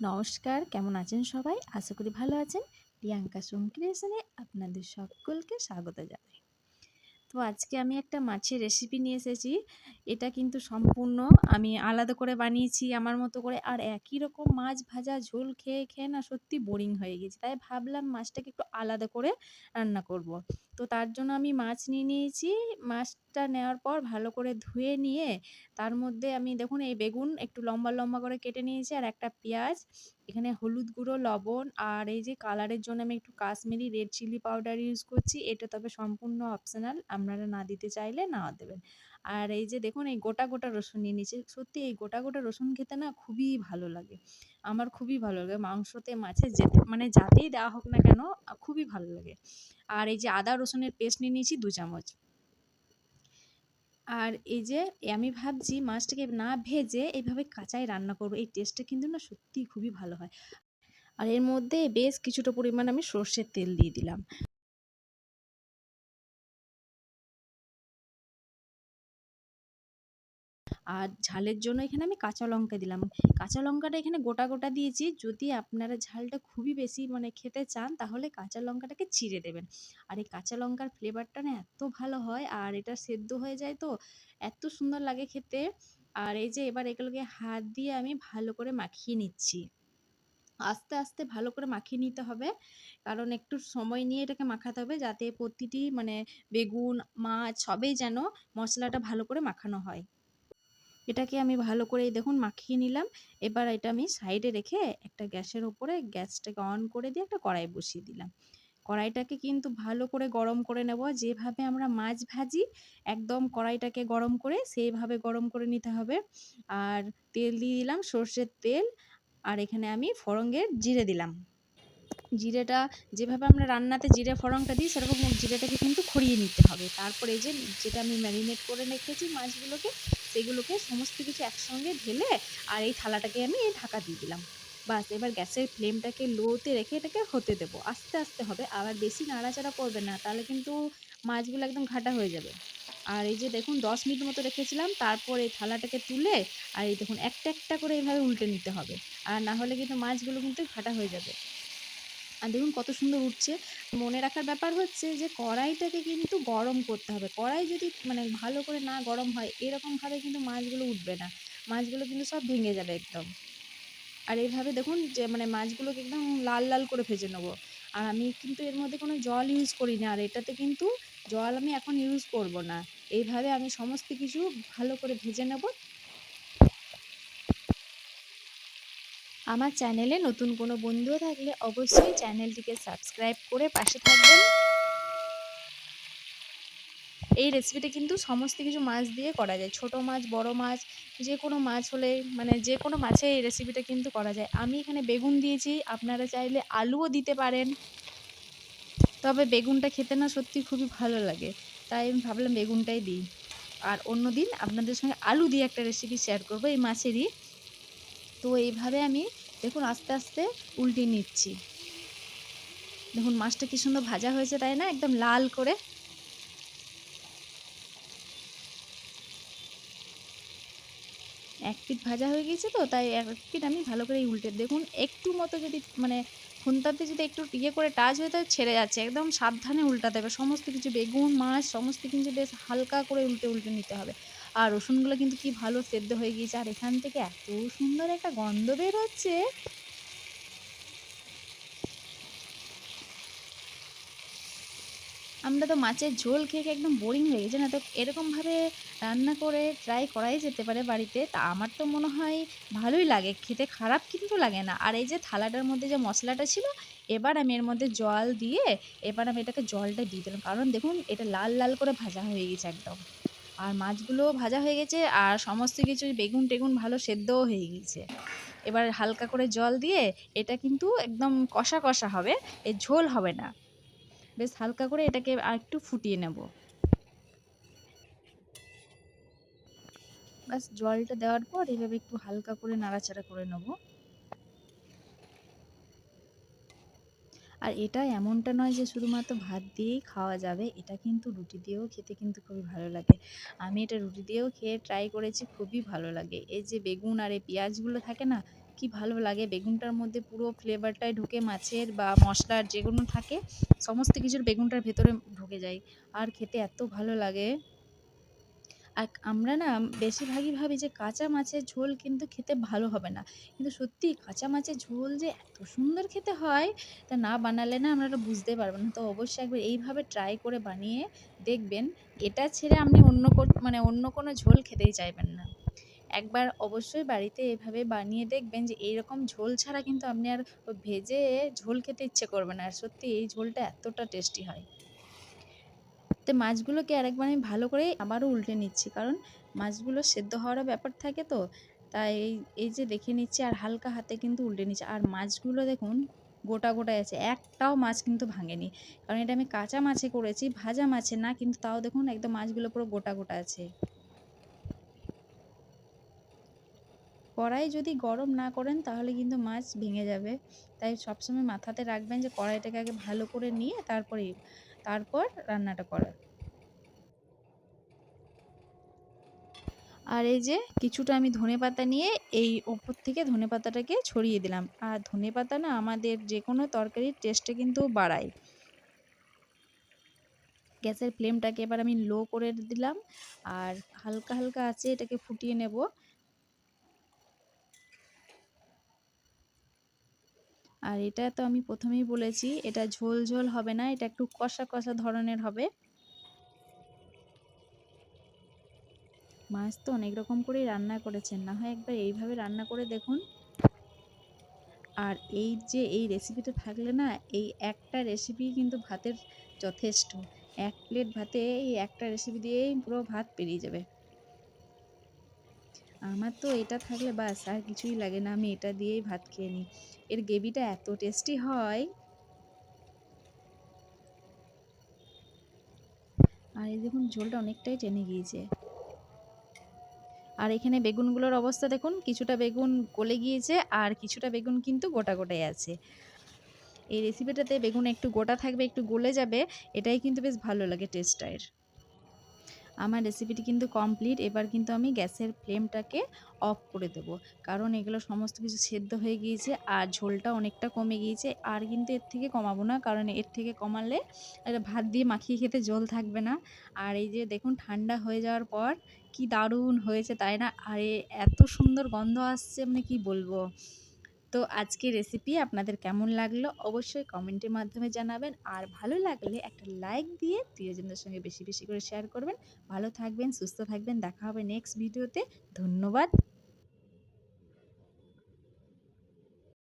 নমস্কার, কেমন আছেন সবাই? আশা করি ভালো আছেন। প্রিয়াঙ্কা সোম ক্রিয়েশনে আপনাদের সকলকে স্বাগত জানাই। তো আজকে আমি একটা মাছের রেসিপি নিয়ে এসেছি। এটা কিন্তু সম্পূর্ণ আমি আলাদা করে বানিয়েছি আমার মতো করে। আর একই রকম মাছ ভাজা, ঝোল খেয়ে খেয়ে না সত্যি বোরিং হয়ে গেছে। তাই ভাবলাম মাছটাকে একটু আলাদা করে রান্না করব। তো তার জন্য আমি মাছ নিয়ে নিয়েছি। মাছটা নেওয়ার পর ভালো করে ধুয়ে নিয়ে তার মধ্যে আমি দেখুন এই বেগুন একটু লম্বা লম্বা করে কেটে নিয়েছি আর একটা পেঁয়াজ। এখানে হলুদ গুঁড়ো, লবণ আর এই যে কালারের জন্য আমি একটু Kashmiri red chilli powder use করছি। এটা তবে সম্পূর্ণ অপশনাল আপনারা না দিতে চাইলে না দেবেন। আর এই যে দেখুন, এই গোটা গোটা রসুন নিয়ে নিয়েছি। সত্যি এই গোটা গোটা রসুন খেতে না খুবই ভালো লাগে। আমার খুবই ভালো লাগে। মাংসতে, মাছে যেতে মানে যাতেই দেওয়া হোক না কেন, খুবই ভালো লাগে। আর এই যে আদা রসুনের পেস্ট নিয়ে নিয়েছি দু চামচ। আর এই যে, আমি ভাবছি মাছটাকে না ভেজে এইভাবে কাঁচাই রান্না করব। এই টেস্টটা কিন্তু না সত্যিই খুবই ভালো হয়। আর এর মধ্যে বেশ কিছুটা পরিমাণ আমি সর্ষের তেল দিয়ে দিলাম। আর ঝালের জন্য এখানে আমি কাঁচা লঙ্কা দিলাম। কাঁচা লঙ্কাটা এখানে গোটা গোটা দিয়েছি। যদি আপনারা ঝালটা খুবই বেশি মানে খেতে চান, তাহলে কাঁচা লঙ্কাটাকে চিড়ে দেবেন। আর এই কাঁচা লঙ্কার ফ্লেভারটা না এত ভালো হয় আর এটা সেদ্ধ হয়ে যায় তো, এত সুন্দর লাগে খেতে। আর এই যে এবার এগুলোকে হাত দিয়ে আমি ভালো করে মাখিয়ে নিচ্ছি। আস্তে আস্তে ভালো করে মাখিয়ে নিতে হবে। কারণ একটু সময় নিয়ে এটাকে মাখাতে হবে যাতে প্রতিটি মানে বেগুন, মাছ সবেই যেন মশলাটা ভালো করে মাখানো হয়। এটাকে আমি ভালো করে দেখুন মাখিয়ে নিলাম। এবার এটা আমি সাইডে রেখে একটা গ্যাসের ওপরে গ্যাসটাকে অন করে দিয়ে একটা কড়াই বসিয়ে দিলাম। কড়াইটাকে কিন্তু ভালো করে গরম করে নেব। যেভাবে আমরা মাছ ভাজি, একদম কড়াইটাকে গরম করে সেইভাবে গরম করে নিতে হবে। আর তেল দিয়ে দিলাম সর্ষের তেল। আর এখানে আমি ফড়ঙ্গের জিরে দিলাম। জিরেটা, যেভাবে আমরা রান্নাতে জিরে ফোড়নটা দিই, সেরকম জিরেটাকে কিন্তু খড়িয়ে নিতে হবে। তারপরে এই যে, যেটা আমি ম্যারিনেট করে রেখেছি মাছগুলোকে সেগুলোকে সমস্ত কিছু একসঙ্গে ঢেলে আর এই থালাটাকে আমি ঢাকা দিয়ে দিলাম। বাস, এবার গ্যাসের ফ্লেমটাকে লোতে রেখে এটাকে হতে দেবো। আস্তে আস্তে হবে। আবার বেশি নাড়াচাড়া করবে না, তাহলে কিন্তু মাছগুলো একদম ঘাটা হয়ে যাবে। আর এই যে দেখুন, দশ মিনিট মতো রেখেছিলাম, তারপর এই থালাটাকে তুলে আর এই দেখুন, একটা একটা করে এইভাবে উল্টে নিতে হবে। আর না হলে কিন্তু মাছগুলো কিন্তু ঘাটা হয়ে যাবে। আর দেখুন কত সুন্দর উঠছে। মনে রাখার ব্যাপার হচ্ছে যে, কড়াইটাকে কিন্তু গরম করতে হবে। কড়াই যদি মানে ভালো করে না গরম হয় এরকমভাবে কিন্তু মাছগুলো উঠবে না। মাছগুলো কিন্তু সব ভেঙে যাবে একদম। আর এইভাবে দেখুন যে মানে মাছগুলোকে একদম লাল লাল করে ভেজে নেব। আর আমি কিন্তু এর মধ্যে কোনো জল ইউজ করি না আর এটাতে কিন্তু জল আমি এখন ইউজ করব না। এইভাবে আমি সমস্ত কিছু ভালো করে ভেজে নেব। আমার চ্যানেলে নতুন কোনো বন্ধুও থাকলে অবশ্যই চ্যানেলটিকে সাবস্ক্রাইব করে পাশে থাকবেন। এই রেসিপিটা কিন্তু সমস্ত কিছু মাছ দিয়ে করা যায়। ছোট মাছ, বড় মাছ, যে কোনো মাছ হলে মানে যে কোনো মাছে এই রেসিপিটা কিন্তু করা যায়। আমি এখানে বেগুন দিয়েছি। আপনারা চাইলে আলুও দিতে পারেন। তবে বেগুনটা খেতে না সত্যি খুবই ভালো লাগে। তাই আমি ভাবলাম বেগুনটাই দিই। আর অন্য দিন আপনাদের সঙ্গে আলু দিয়ে একটা রেসিপি শেয়ার করব। এই মাছেরই তো এইভাবে আমি দেখুন আস্তে আস্তে উল্টে নিচ্ছি। দেখুন মাছটা কি সুন্দর ভাজা হয়েছে তাই না? একদম লাল করে। এক পিট ভাজা হয়ে গেছে তো, তাই এক পিট আমি ভালো করে উল্টে দেখুন একটু মতো যদি মানে খুন্তাতে যদি একটু ইয়ে করে টাচ হয়ে তাহলে ছেড়ে যাচ্ছে। একদম সাবধানে উল্টাতে হবে। সমস্ত কিছু বেগুন, মাছ, সমস্ত কিছু বেশ হালকা করে উল্টে উল্টে নিতে হবে। আর রসুনগুলো কিন্তু কি ভালো সেদ্ধ হয়ে গিয়েছে। আর এখান থেকে এত সুন্দর একটা গন্ধ বের হচ্ছে আমরা তো মাছের ঝোল খেয়ে একদম বোরিং হয়ে গেছে না? তো এরকমভাবে রান্না করে ট্রাই করাই যেতে পারে বাড়িতে। তা আমার তো মনে হয় ভালোই লাগে, খেতে খারাপ কিন্তু লাগে না। আর এই যে থালাটার মধ্যে যে মশলাটা ছিল, এবার আমি এর মধ্যে জল দিয়ে এবার আমি এটাকে জলটা দিয়ে দিলাম। কারণ দেখুন, এটা লাল লাল করে ভাজা হয়ে গেছে একদম। আর মাছগুলোও ভাজা হয়ে গেছে আর সমস্ত কিছু বেগুন টেগুন ভালো সেদ্ধও হয়ে গিয়েছে। এবার হালকা করে জল দিয়ে এটা কিন্তু একদম কষা কষা হবে, এর ঝোল হবে না। বেশ হালকা করে এটাকে আর একটু ফুটিয়ে নেব। বাস জলটা দেওয়ার পর এভাবে একটু হালকা করে নাড়াচাড়া করে নেব। আর এটা এমনটা নয় যে শুধুমাত্র ভাত দিয়েই খাওয়া যাবে, এটা কিন্তু রুটি দিয়েও খেতে কিন্তু খুবই ভালো লাগে। আমি এটা রুটি দিয়েও খেয়ে ট্রাই করেছি, খুবই ভালো লাগে। এই যে বেগুন আর এই পেঁয়াজগুলো থাকে না, কি ভালো লাগে। বেগুনটার মধ্যে পুরো ফ্লেভারটাই ঢুকে মাছের বা মশলার যেগুলো থাকে, সমস্ত কিছুর বেগুনটার ভেতরে ঢুকে যায়। আর খেতে এত ভালো লাগে। আর আমরা না বেশিরভাগই ভাবি যে কাঁচা মাছের ঝোল কিন্তু খেতে ভালো হবে না। কিন্তু সত্যি কাঁচা মাছের ঝোল যে এত সুন্দর খেতে হয়, তা না বানালে না আপনারা বুঝতে পারবেন না। তো অবশ্যই একবার এইভাবে ট্রাই করে বানিয়ে দেখবেন, এটা ছেড়ে আপনি অন্য মানে অন্য কোনো ঝোল খেতেই চাইবেন না। একবার অবশ্যই বাড়িতে এভাবে বানিয়ে দেখবেন যে এইরকম ঝোল ছাড়া কিন্তু আপনি আর ভেজে ঝোল খেতে ইচ্ছে করবে না। আর সত্যি এই ঝোলটা এতটা টেস্টি হয়। তো মাছগুলোকে আরেকবার আমি ভালো করে আবারও উল্টে নিচ্ছি। কারণ মাছগুলো সেদ্ধ হওয়ারও ব্যাপার থাকে তো। তাই এই এই যে দেখে নিচ্ছি আর হালকা হাতে কিন্তু উল্টে নিচ্ছি। আর মাছগুলো দেখুন, গোটা গোটাই আছে। একটাও মাছ কিন্তু ভাঙেনি। কারণ এটা আমি কাঁচা মাছে করেছি, ভাজা মাছে না, কিন্তু তাও দেখুন একদম মাছগুলো পুরো গোটা গোটা আছে। কড়াই যদি গরম না করেন, তাহলে কিন্তু মাছ ভেঙে যাবে। তাই সবসময় মাথাতে রাখবেন যে কড়াইটাকে আগে ভালো করে নিয়ে তারপরে তারপর রান্নাটা করার আর এই যে কিছুটা আমি ধনে পাতা নিয়ে এই ওপর থেকে ধনে পাতাটাকে ছড়িয়ে দিলাম। আর ধনে পাতা না আমাদের যে কোনো তরকারির টেস্টে কিন্তু বাড়ায়। গ্যাসের ফ্লেমটাকে এবার আমি লো করে দিলাম। আর হালকা হালকা আছে এটাকে ফুটিয়ে নেব। আর এটা তো আমি প্রথমেই বলেছি, এটা ঝোল ঝোল হবে না, এটা একটু কষা কষা ধরনের হবে। মাছ তো অনেক রকম করেই রান্না করেছেন, না হয় একবার এইভাবে রান্না করে দেখুন। আর এই যে এই রেসিপিটা থাকলে না, এই একটা রেসিপি কিন্তু ভাতের যথেষ্ট। এক প্লেট ভাতে এই একটা রেসিপি দিয়েই পুরো ভাত পেরিয়ে যাবে। আমার তো এটা থাকলে বাস, আর কিছুই লাগে না। আমি এটা দিয়েই ভাত খেয়ে নিই। এর গ্রেভিটা এত টেস্টি হয়। আর এই দেখুন, ঝোলটা অনেকটাই টেনে গিয়েছে। আর এখানে বেগুনগুলোর অবস্থা দেখুন, কিছুটা বেগুন গলে গিয়েছে, আর কিছুটা বেগুন কিন্তু গোটা গোটাই আছে। এই রেসিপিটাতে বেগুন একটু গোটা থাকবে, একটু গলে যাবে, এটাই কিন্তু বেশ ভালো লাগে টেস্টায়ের আমার রেসিপিটি কিন্তু কমপ্লিট এবার কিন্তু আমি গ্যাসের ফ্লেমটাকে অফ করে দেব। কারণ এগুলো সমস্ত কিছু সেদ্ধ হয়ে গিয়েছে আর ঝোলটা অনেকটা কমে গিয়েছে, আর কিন্তু এর থেকে কমাবো না, কারণ এর থেকে কমালে ভাত দিয়ে মাখিয়ে খেতে জল থাকবে না। আর এই যে দেখুন, ঠান্ডা হয়ে যাওয়ার পর কি দারুণ হয়েছে, তাই না? আর, এত সুন্দর গন্ধ আসছে মানে কি বলব? তো আজকে রেসিপি আপনাদের কেমন লাগল অবশ্যই কমেন্টের মাধ্যমে জানাবেন। আর ভালো লাগলে একটা লাইক দিয়ে প্রিয়জনদের সঙ্গে বেশি বেশি করে শেয়ার করবেন। ভালো থাকবেন, সুস্থ থাকবেন। দেখা হবে নেক্সট ভিডিওতে ধন্যবাদ।